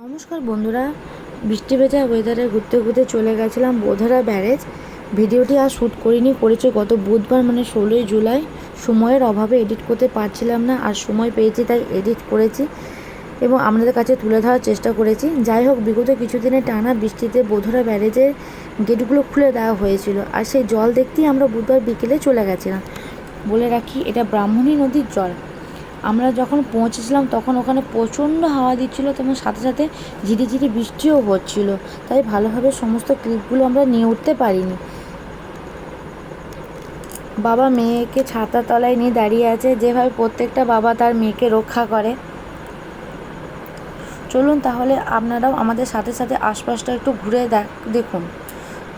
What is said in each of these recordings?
নমস্কার বন্ধুরা, বৃষ্টি ভেজা ওয়েদারে ঘুরতে ঘুরতে চলে গেছিলাম বোধরা ব্যারেজ। ভিডিওটি আর শ্যুট করিনি, করেছি গত বুধবার মানে ষোলোই জুলাই। সময়ের অভাবে এডিট করতে পারছিলাম না আর সময় পেয়েছি তাই এডিট করেছি এবং আপনাদের কাছে তুলে ধরার চেষ্টা করেছি। যাই হোক, বিগত কিছুদিনের টানা বৃষ্টিতে বোধরা ব্যারেজের গেটগুলো খুলে দেওয়া হয়েছিল আর সেই জল দেখতেই আমরা বুধবার বিকেলে চলে গেছিলাম। বলে রাখি, এটা ব্রাহ্মণী নদীর জল। আমরা যখন পৌঁছেছিলাম, তখন ওখানে প্রচণ্ড হাওয়া দিচ্ছিল তেমন সাথে সাথে ঝিরিঝিরি বৃষ্টিও হচ্ছিল। তাই ভালোভাবে সমস্ত ক্লিপগুলো আমরা নিয়ে উঠতে পারিনি। বাবা মেয়েকে ছাতা তলায় নিয়ে দাঁড়িয়ে আছে। যেভাবে প্রত্যেকটা বাবা তার মেয়েকে রক্ষা করে। চলুন তাহলে আপনারাও আমাদের সাথে সাথে আশপাশটা একটু ঘুরে দেখ দেখুন।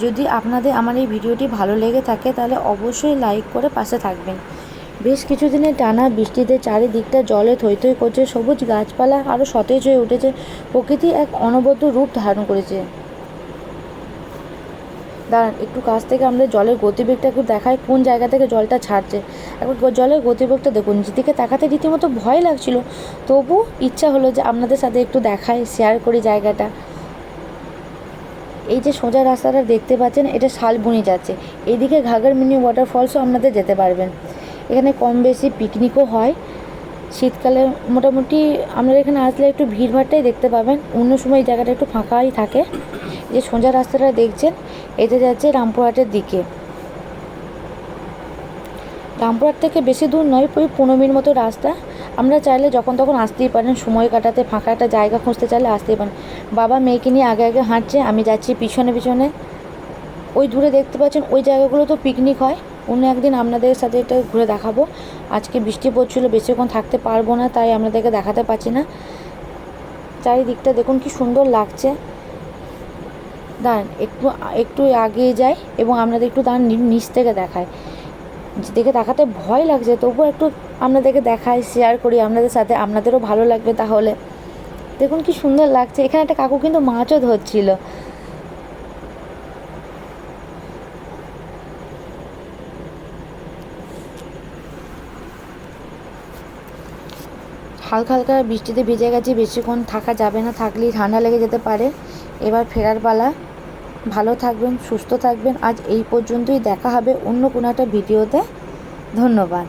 যদি আপনাদের আমার এই ভিডিওটি ভালো লেগে থাকে, তাহলে অবশ্যই লাইক করে পাশে থাকবেন। বেশ কিছুদিনের টানা বৃষ্টিতে চারিদিকটা জলে থই থই করছে, সবুজ গাছপালা আরও সতেজ হয়ে উঠেছে, প্রকৃতি এক অনবদ্য রূপ ধারণ করেছে। দাঁড়ান, একটু কাছ থেকে আমাদের জলের গতিবেগটা একটু দেখায় কোন জায়গা থেকে জলটা ছাড়ছে। একবার জলের গতিবেগটা দেখুন, যেদিকে তাকাতে রীতিমতো ভয় লাগছিল, তবু ইচ্ছা হলো যে আপনাদের সাথে একটু দেখাই শেয়ার করি জায়গাটা। এই যে সোজা রাস্তাটা দেখতে পাচ্ছেন, এটা শালবনি যাচ্ছে। এইদিকে ঘাগর মিনি ওয়াটারফলসও আপনাদের যেতে পারবেন। এখানে কম বেশি পিকনিকও হয়। শীতকালে মোটামুটি আপনারা এখানে আসলে একটু ভিড়ভাড়টাই দেখতে পাবেন। অন্য সময় জায়গাটা একটু ফাঁকাই থাকে। যে সোজা রাস্তাটা দেখছেন, এটা যাচ্ছে রামপুরহাটের দিকে। রামপুরহাট থেকে বেশি দূর নয়, ওই পনেরো মিনিট মতো রাস্তা। আমরা চাইলে যখন তখন আসতেই পারেন, সময় কাটাতে, ফাঁকা একটা জায়গা খুঁজতে চাইলে আসতেই পারেন। বাবা মেয়েকে নিয়ে আগে আগে হাঁটছে, আমি যাচ্ছি পিছনে পিছনে। ওই দূরে দেখতে পাচ্ছেন, ওই জায়গাগুলো তো পিকনিক হয়। অন্য একদিন আপনাদের সাথে এটা ঘুরে দেখাবো। আজকে বৃষ্টি পড়ছিল, বেশিক্ষণ থাকতে পারব না, তাই আপনাদেরকে দেখাতে পারছি না। চারিদিকটা দেখুন কি সুন্দর লাগছে। দাঁড়ান, একটু একটু এগিয়ে যায় এবং আপনাদের একটু দাঁড়ান নিচ থেকে দেখায় দেখে দেখাতে ভয় লাগছে, তবুও একটু আপনাদেরকে দেখাই শেয়ার করি আপনাদের সাথে, আপনাদেরও ভালো লাগবে তাহলে। দেখুন কি সুন্দর লাগছে। এখানে একটা কাকু কিন্তু মাছও ধরছিল। হালকা হালকা বৃষ্টিতে ভিজে গেছে, বেশিক্ষণ থাকা যাবে না, থাকলেই ঠান্ডা লেগে যেতে পারে। এবার ফেরার পালা। ভালো থাকবেন, সুস্থ থাকবেন। আজ এই পর্যন্তই দেখা হবে অন্য কোনো একটা ভিডিওতে। ধন্যবাদ।